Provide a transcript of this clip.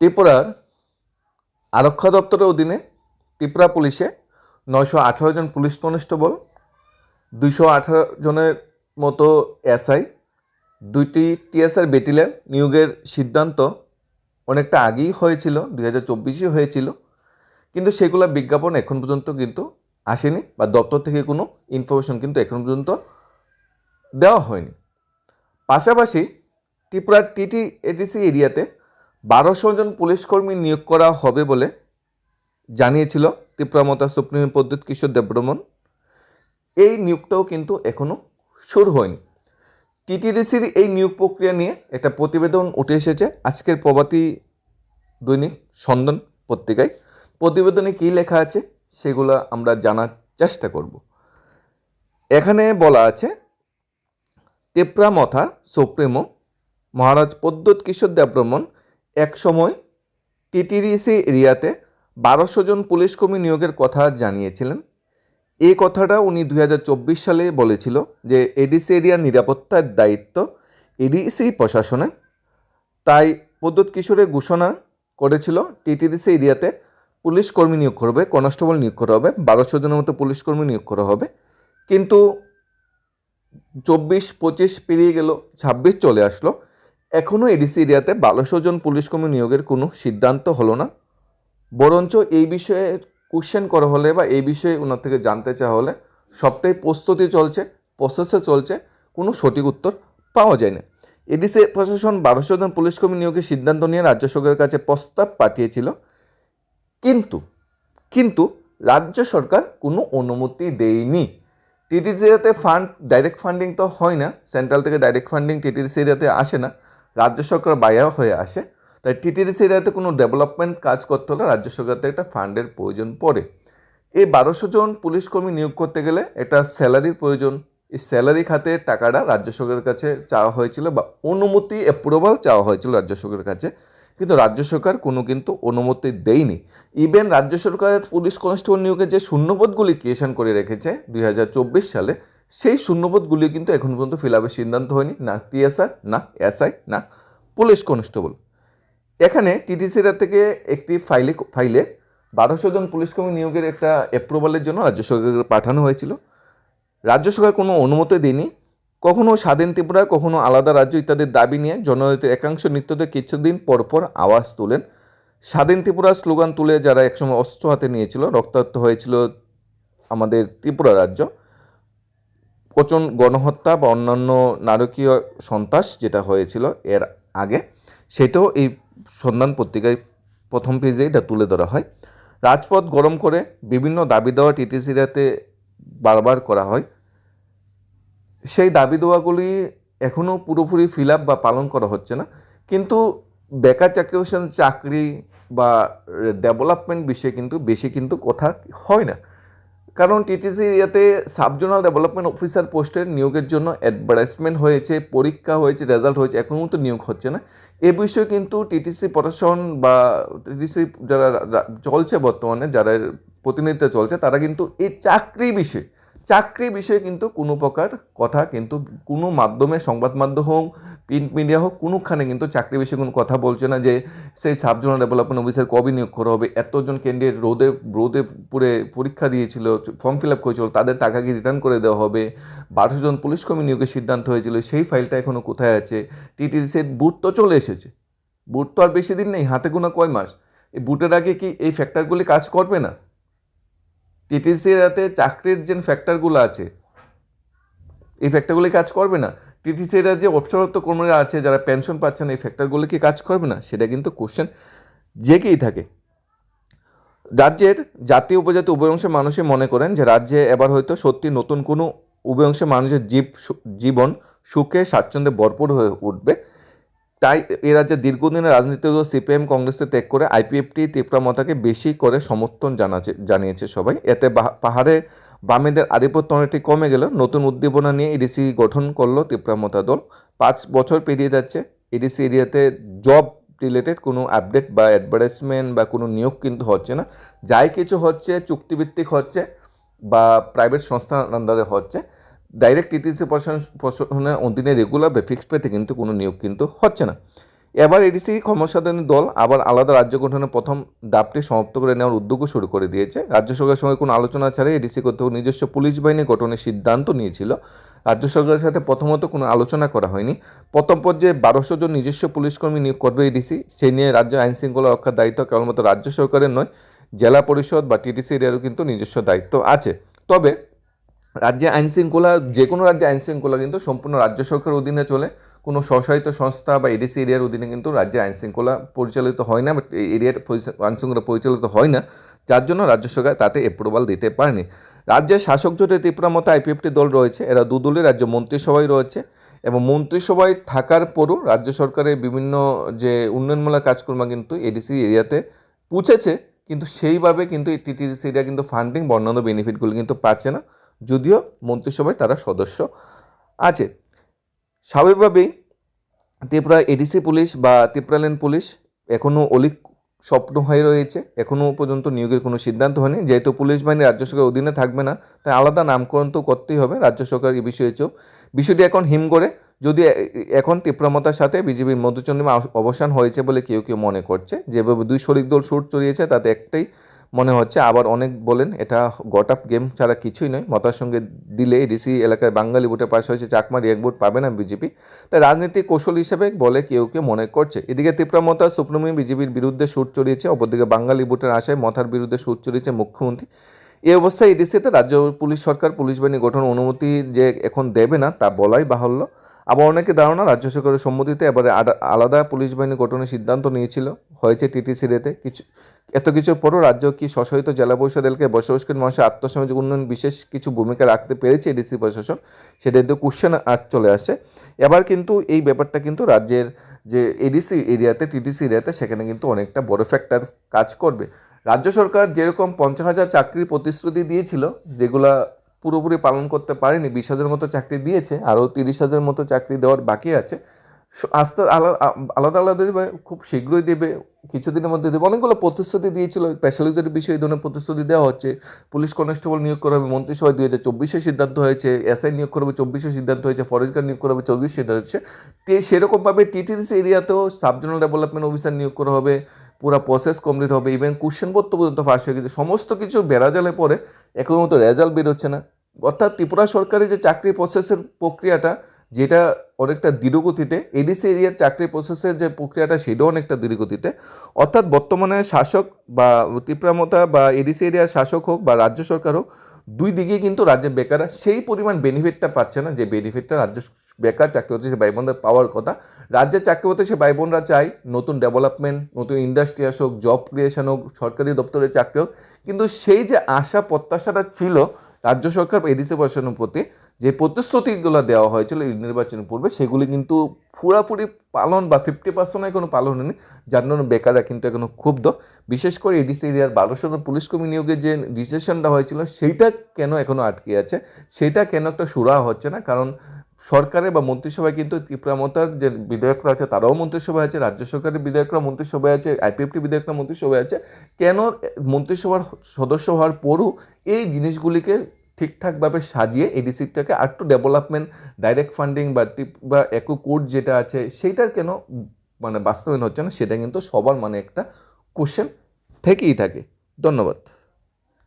ত্রিপুরার আরক্ষা দপ্তরের অধীনে ত্রিপুরা পুলিশে নয়শো আঠারো জন পুলিশ কনস্টেবল, দুইশো আঠারো জনের মতো এসআই, দুইটি টিএসআর ব্যাটালিয়ন নিয়োগের সিদ্ধান্ত অনেকটা আগেই হয়েছিল, দুই হাজার চব্বিশে হয়েছিল। কিন্তু সেগুলো বিজ্ঞাপন এখন পর্যন্ত কিন্তু আসেনি বা দপ্তর থেকে কোনো ইনফরমেশন কিন্তু এখন পর্যন্ত দেওয়া হয়নি। পাশাপাশি ত্রিপুরার টিটি এডিসি এরিয়াতে বারোশো জন পুলিশ কর্মী নিয়োগ করা হবে বলে জানিয়েছিল ত্রিপুরা মতা সুপ্রিম পদ্ধত কিশোর দেবরমন এই নিয়োগটাও কিন্তু এখনও শুরু হয়নি। টিটিডিসির এই নিয়োগ প্রক্রিয়া নিয়ে একটা প্রতিবেদন উঠে এসেছে আজকের প্রভাতী দৈনিক সন্ধান পত্রিকায়। প্রতিবেদনে কী লেখা আছে সেগুলো আমরা জানার চেষ্টা করব। এখানে বলা আছে টেপ্রা মথা সুপ্রিমো মহারাজ পদ্মত কিশোর দেবরমন এক সময় টিটিডিসি এরিয়াতে বারোশো জন পুলিশ কর্মী নিয়োগের কথা জানিয়েছিলেন। এই কথাটা উনি দু হাজার চব্বিশ সালে বলেছিল যে এডিসি এরিয়ার নিরাপত্তার দায়িত্ব এডিসি প্রশাসনে। তাই পদ্মত কিশোরে ঘোষণা করেছিল টিটিডিসি এরিয়াতে পুলিশ কর্মী নিয়োগ করা হবে, কনস্টেবল নিয়োগ করা হবে, বারোশো জনের মতো পুলিশ কর্মী নিয়োগ করা হবে। কিন্তু চব্বিশ পঁচিশ পেরিয়ে গেল, ছাব্বিশ চলে আসলো। এখনও এডিসি এরিয়াতে বারোশো জন পুলিশ কর্মী নিয়োগের কোনো সিদ্ধান্ত হলো না। বরঞ্চ এই বিষয়ে কোশ্চেন করা হলে বা এই বিষয়ে ওনার থেকে জানতে চাওয়া হলে সবটাই প্রস্তুতি চলছে প্রসেসে চলছে, কোনো সঠিক উত্তর পাওয়া যায় না এডিসি প্রশাসন বারোশো জন পুলিশ কর্মী নিয়োগের সিদ্ধান্ত নিয়ে রাজ্য সরকারের কাছে প্রস্তাব পাঠিয়েছিল। কিন্তু কিন্তু রাজ্য সরকার কোনো অনুমতি দেয়নি। টিটিসি এরিয়াতে ফান্ড ডাইরেক্ট ফান্ডিং তো হয় না সেন্ট্রাল থেকে ডাইরেক্ট ফান্ডিং টিটিসি এরিয়াতে আসে না। রাজ্য সরকার বায়া হয়ে আসে, তাই টিটিডিসি এরিয়াতে কোনো ডেভেলপমেন্ট কাজ করতে হলে রাজ্য সরকার থেকে একটা ফান্ডের প্রয়োজন পড়ে। এই বারোশো জন পুলিশ কর্মী নিয়োগ করতে গেলে একটা স্যালারির প্রয়োজন। এই স্যালারি খাতে টাকাটা রাজ্য সরকারের কাছে চাওয়া হয়েছিল বা অনুমতি অ্যাপ্রুভাল চাওয়া হয়েছিল রাজ্য সরকারের কাছে, কিন্তু রাজ্য সরকার কোনো কিন্তু অনুমতি দেয়নি। ইভেন রাজ্য সরকারের পুলিশ কনস্টেবল নিয়োগের যে শূন্যপদগুলি ক্রিয়েশন করে রেখেছে দুই হাজার চব্বিশ সালে সেই শূন্যপদগুলি কিন্তু এখন পর্যন্ত ফিল আপের সিদ্ধান্ত হয়নি, না টিএসআর না এসআই না পুলিশ কনস্টেবল। এখানে টিটিসিরা থেকে একটি ফাইলে ফাইলে বারোশো জন পুলিশ কর্মী নিয়োগের একটা অ্যাপ্রুভালের জন্য রাজ্য সরকারকে পাঠানো হয়েছিল। রাজ্য সরকার কোনো অনুমতি দেয়নি। কখনো স্বাধীন ত্রিপুরা, কখনো আলাদা রাজ্য ইত্যাদির দাবি নিয়ে জনজাতির একাংশ নৃত্যতে কিছুদিন পরপর আওয়াজ তোলেন। স্বাধীন ত্রিপুরা স্লোগান তুলে যারা একসময় অস্ত্র হাতে নিয়েছিল, রক্তাক্ত হয়েছিল আমাদের ত্রিপুরা রাজ্য প্রচণ্ড গণহত্যা বা অন্যান্য নারকীয় সন্ত্রাস যেটা হয়েছিল এর আগে, সেটাও এই সন্ধান পত্রিকায় প্রথম পেজে এটা তুলে ধরা হয়। রাজপথ গরম করে বিভিন্ন দাবি দেওয়া টিটিসিরাতে বারবার করা হয়। সেই দাবি দেওয়াগুলি এখনও পুরোপুরি ফিল আপ বা পালন করা হচ্ছে না। কিন্তু বেকার চাকরি চাকরি বা ডেভেলপমেন্ট বিষয়ে কিন্তু বেশি কিন্তু কথা হয় না। কারণ টিটিসি এরিয়াতে সাবজোনাল ডেভেলপমেন্ট অফিসার পোস্টের নিয়োগের জন্য অ্যাডভার্টাইজমেন্ট হয়েছে, পরীক্ষা হয়েছে রেজাল্ট হয়েছে, এখনও তো নিয়োগ হচ্ছে না। এ বিষয়ে কিন্তু টিটিসি প্রশাসন বা টিটিসি যারা চলছে বর্তমানে, যারা প্রতিনিধিত্ব চলছে, তারা কিন্তু এই চাকরি বিষয়ে চাকরি বিষয়ে কিন্তু কোনো প্রকার কথা কিন্তু কোনো মাধ্যমে, সংবাদ মাধ্যম হোক, প্রিন্ট মিডিয়া হোক, কোনোখানে কিন্তু চাকরি বিষয়ে কোনো কথা বলছে না যে সেই সাবজোনাল ডেভেলপমেন্ট অফিসার কবে নিয়োগ করা হবে, এতজন ক্যান্ডিডেট রোদে রোদে পুরে পরীক্ষা দিয়েছিল ফর্ম ফিল আপ করেছিল, তাদের টাকা কি রিটার্ন করে দেওয়া হবে? বারোশো জন পুলিশ কর্মী নিয়োগের সিদ্ধান্ত হয়েছিল, সেই ফাইলটা এখনও কোথায় আছে? টিটিসির বুট তো চলে এসেছে। বুট তো আর বেশি দিন নেই, হাতে গোনা কয় মাস? এই বুটের আগে কি এই ফ্যাক্টরগুলি কাজ করবে না? টিটিসির হাতে চাকরির যে ফ্যাক্টরগুলো আছে, এই ফ্যাক্টরগুলি কাজ করবে না? টিটিসিরা যে অবসরত্ব কর্মীরা আছে, যারা পেনশন পাচ্ছেন, এই ফ্যাক্টরগুলি কি কাজ করবে না? সেটা কিন্তু কোশ্চেন জেগেই থাকে। রাজ্যের জাতি উপজাতি উভয় অংশের মানুষই মনে করেন যে রাজ্যে এবার হয়তো সত্যি নতুন কোনো উভয় অংশের মানুষের জীব জীবন সুখে, স্বাচ্ছন্দ্যে ভরপুর হয়ে উঠবে। তাই এ রাজ্যে দীর্ঘদিনের রাজনীতি দল সিপিএম কংগ্রেসে ত্যাগ করে আইপিএফটি, ত্রিপুরা মতাকে বেশি করে সমর্থন জানাচ্ছে, জানিয়েছে সবাই। এতে পাহাড়ে বামেদের আধিপত্য অনেকটি কমে গেল। নতুন উদ্দীপনা নিয়ে এডিসি গঠন করল ত্রিপুরা মতা দল। পাঁচ বছর পেরিয়ে যাচ্ছে। এডিসি এরিয়াতে জব রিলেটেড কোনো আপডেট বা অ্যাডভার্টাইজমেন্ট বা কোনো নিয়োগ কিন্তু হচ্ছে না। যাই কিছু হচ্ছে, চুক্তিভিত্তিক হচ্ছে বা প্রাইভেট সংস্থার আন্ডারে হচ্ছে। ডাইরেক্ট প্রশাসন প্রশাসনের অধীনে রেগুলার বা ফিক্সড পেতে কিন্তু কোনো নিয়োগ কিন্তু হচ্ছে না। এবার এডিসি ক্ষমতাসীন দল আবার আলাদা রাজ্য গঠনের প্রথম ডাবটি সমাপ্ত করে নেওয়ার উদ্যোগও শুরু করে দিয়েছে। রাজ্য সরকারের সঙ্গে কোনো আলোচনা ছাড়াই এডিসি করতে নিজস্ব পুলিশ বাহিনী গঠনের সিদ্ধান্ত নিয়েছিল। রাজ্য সরকারের সাথে প্রথমত কোনো আলোচনা করা হয়নি। প্রথম পর্যায়ে বারোশো জন নিজস্ব পুলিশকর্মী নিয়োগ করবে এডিসি সেই নিয়ে রাজ্য আইন শৃঙ্খলা রক্ষার দায়িত্ব কেবলমাত্র রাজ্য সরকারের নয়, জেলা পরিষদ বা টিটিসি এরিয়ারও কিন্তু নিজস্ব দায়িত্ব আছে। তবে রাজ্যে আইন শৃঙ্খলা যে কোনো রাজ্যে আইন শৃঙ্খলা কিন্তু সম্পূর্ণ রাজ্য সরকারের অধীনে চলে। কোনো স্বশাসিত সংস্থা বা এডিসি এরিয়ার অধীনে কিন্তু রাজ্যে আইন শৃঙ্খলা পরিচালিত হয় না এরিয়ার আইন শৃঙ্খলা পরিচালিত হয় না। যার জন্য রাজ্য সরকার তাতে অ্যাপ্রুভাল দিতে পারেনি। রাজ্যের শাসক জোটে ত্রিপুরা মতো আইপিএফটি দল রয়েছে। এরা দুদলের রাজ্য মন্ত্রিসভায় রয়েছে এবং মন্ত্রিসভায় থাকার পরও রাজ্য সরকারের বিভিন্ন যে উন্নয়নমূলক কাজকর্ম কিন্তু এডিসি এরিয়াতে পুছেছে। কিন্তু সেইভাবে কিন্তু এই টিটিসি এরিয়া কিন্তু ফান্ডিং বা অন্যান্য বেনিফিটগুলো কিন্তু পাচ্ছে না। যদিও মন্ত্রিসভায় তারা সদস্য আছে। স্বাভাবিকভাবেই ত্রিপুরা এডিসি পুলিশ বা ত্রিপুরালেন পুলিশ এখনও অলিক স্বপ্ন হয়ে রয়েছে। এখনও পর্যন্ত নিয়োগের কোনো সিদ্ধান্ত হয়নি। যেহেতু পুলিশ বাহিনী রাজ্য সরকারের অধীনে থাকবে না, তাই আলাদা নামকরণ তো করতেই হবে রাজ্য সরকার এই বিষয়ে চেয়েও বিষয়টি এখন হিম করে যদি এখন তীব্রমতার সাথে বিজেপির মধুচন্দ্রিমা অবসান হয়েছে বলে কেউ কেউ মনে করছে। যেভাবে দুই শরিক দল সুর চড়িয়েছে তাতে একটাই মনে হচ্ছে। আবার অনেক বলেন, এটা গট আপ গেম ছাড়া কিছুই নয়। মতার সঙ্গে দিলে ডিসি এলাকার বাঙালি ভোটে পাশ হয়েছে চাকমার এক ভোট পাবে না বিজেপি। তাই রাজনীতিক কৌশল হিসেবে বলে কেউ কেউ মনে করছে। এদিকে তীব্রমতা, সুপ্রিমো বিজেপির বিরুদ্ধে সুর চড়িয়েছে, অপরদিকে বাঙালি ভোটের আশায় মথার বিরুদ্ধে সুর চড়িয়েছে মুখ্যমন্ত্রী। এই অবস্থায় এডিসিতে রাজ্য পুলিশ সরকার, পুলিশ বাহিনী গঠন অনুমতি যে এখন দেবে না, তা বলাই বাহুল্য। আবার অনেকে ধারণা রাজ্য সরকারের সম্মতিতে এবারে আলাদা পুলিশ বাহিনী গঠনের সিদ্ধান্ত নিয়েছিল। হয়েছে টিটিসি রেতে। কিছু এত কিছুর পরও রাজ্য কি স্বশাসিত জেলা পরিষদ এলাকায় বসবাসকারী মানুষের আত্মসামাজিক উন্নয়ন বিশেষ কিছু ভূমিকা রাখতে পেরেছে এডিসি প্রশাসন, সেটা কিন্তু কোশ্চেন আজ চলে আসছে। এবার কিন্তু এই ব্যাপারটা কিন্তু রাজ্যের যে এডিসি এরিয়াতে, টিটিসি এরিয়াতে, সেখানে কিন্তু অনেকটা বড় ফ্যাক্টর কাজ করবে। রাজ্য সরকার যেরকম পঞ্চাশ হাজার চাকরির প্রতিশ্রুতি দিয়েছিল, যেগুলা পুরোপুরি পালন করতে পারেনি, বিশ হাজার মতো চাকরি দিয়েছে, আরও তিরিশ হাজার মতো চাকরি দেওয়ার বাকি আছে। আস্তে আলা- আলাদা আলাদা দেবে, খুব শীঘ্রই দেবে, কিছুদিনের মধ্যে দেবে। অনেকগুলো প্রতিশ্রুতি দিয়েছিল স্পেশালিস্টের বিষয়ে এই ধরনের প্রতিশ্রুতি দেওয়া হচ্ছে। পুলিশ কনস্টেবল নিয়োগ করা হবে মন্ত্রিসভায় দুই হাজার চব্বিশে সিদ্ধান্ত হয়েছে এসআই নিয়োগ করা হবে চব্বিশে সিদ্ধান্ত হয়েছে ফরেস্ট গার্ড নিয়োগ করা হবে চব্বিশ সিদ্ধান্ত হচ্ছে সেরকমভাবে টিটিসি এরিয়াতেও সাব জোনাল ডেভেলপমেন্ট অফিসার নিয়োগ করা হবে পুরো প্রসেস কমপ্লিট হবে ইভেন কোশ্চেন পত্র পর্যন্ত ফাঁস হয়ে গেছে, সমস্ত কিছু বেড়াজালে পরে এখন মতো রেজাল্ট বেরোচ্ছে না। অর্থাৎ ত্রিপুরা সরকারি যে চাকরি প্রসেসের প্রক্রিয়াটা, যেটা অনেকটা দৃঢ়গতিতে এডিসি এরিয়ার চাকরি প্রসেসের যে প্রক্রিয়াটা, সেটাও অনেকটা দৃঢ়গতিতে অর্থাৎ বর্তমানে শাসক বা ত্রিপুরামতা বা এডিসি এরিয়ার শাসক হোক বা রাজ্য সরকার হোক, দুই দিকে কিন্তু রাজ্যের বেকাররা সেই পরিমাণ বেনিফিটটা পাচ্ছে না, যে বেনিফিটটা রাজ্য বেকার চাকরি হচ্ছে সে ভাই বোনদের পাওয়ার কথা। রাজ্যের চাকরি হতে সে ভাই বোনরা চায় নতুন ডেভেলপমেন্ট নতুন ইন্ডাস্ট্রি আসুক জব ক্রিয়েশন হোক, সরকারি দপ্তরের চাকরি হোক। কিন্তু সেই যে আশা, প্রত্যাশাটা ছিল রাজ্য সরকার এডিসি প্রশাসনের প্রতি, যে প্রতিশ্রুতিগুলো দেওয়া হয়েছিল এই নির্বাচনের পূর্বে, সেগুলি কিন্তু পুরাপুরি পালন বা ফিফটি পার্সেন্টের কোনো পালন হয়নি। যার জন্য বেকাররা কিন্তু এখনও ক্ষুব্ধ। বিশেষ করে এডিসি এরিয়ার বারোশো পুলিশ কর্মী নিয়োগের যে ডিসিশনটা হয়েছিল, সেইটা কেন এখনও আটকে আছে? সেটা কেন একটা সুরাহা হচ্ছে না? কারণ সরকারে বা মন্ত্রিসভায় কিন্তু ত্রিপুরামতার যে বিধায়করা আছে, তারাও মন্ত্রিসভায় আছে, রাজ্য সরকারের বিধায়করা মন্ত্রিসভায় আছে আইপিএফটি বিধায়করা মন্ত্রিসভায় আছে। কেন মন্ত্রিসভার সদস্য হওয়ার পরও এই জিনিসগুলিকে ঠিকঠাকভাবে সাজিয়ে এই ডিস্ট্রিক্টটাকে আর একটু ডেভেলপমেন্ট, ডাইরেক্ট ফান্ডিং বা টিপ বা একো কোড যেটা আছে, সেইটার কেন মানে বাস্তবায়ন হচ্ছে না, সেটা কিন্তু সবার মানে একটা কোশ্চেন থেকেই থাকে। ধন্যবাদ।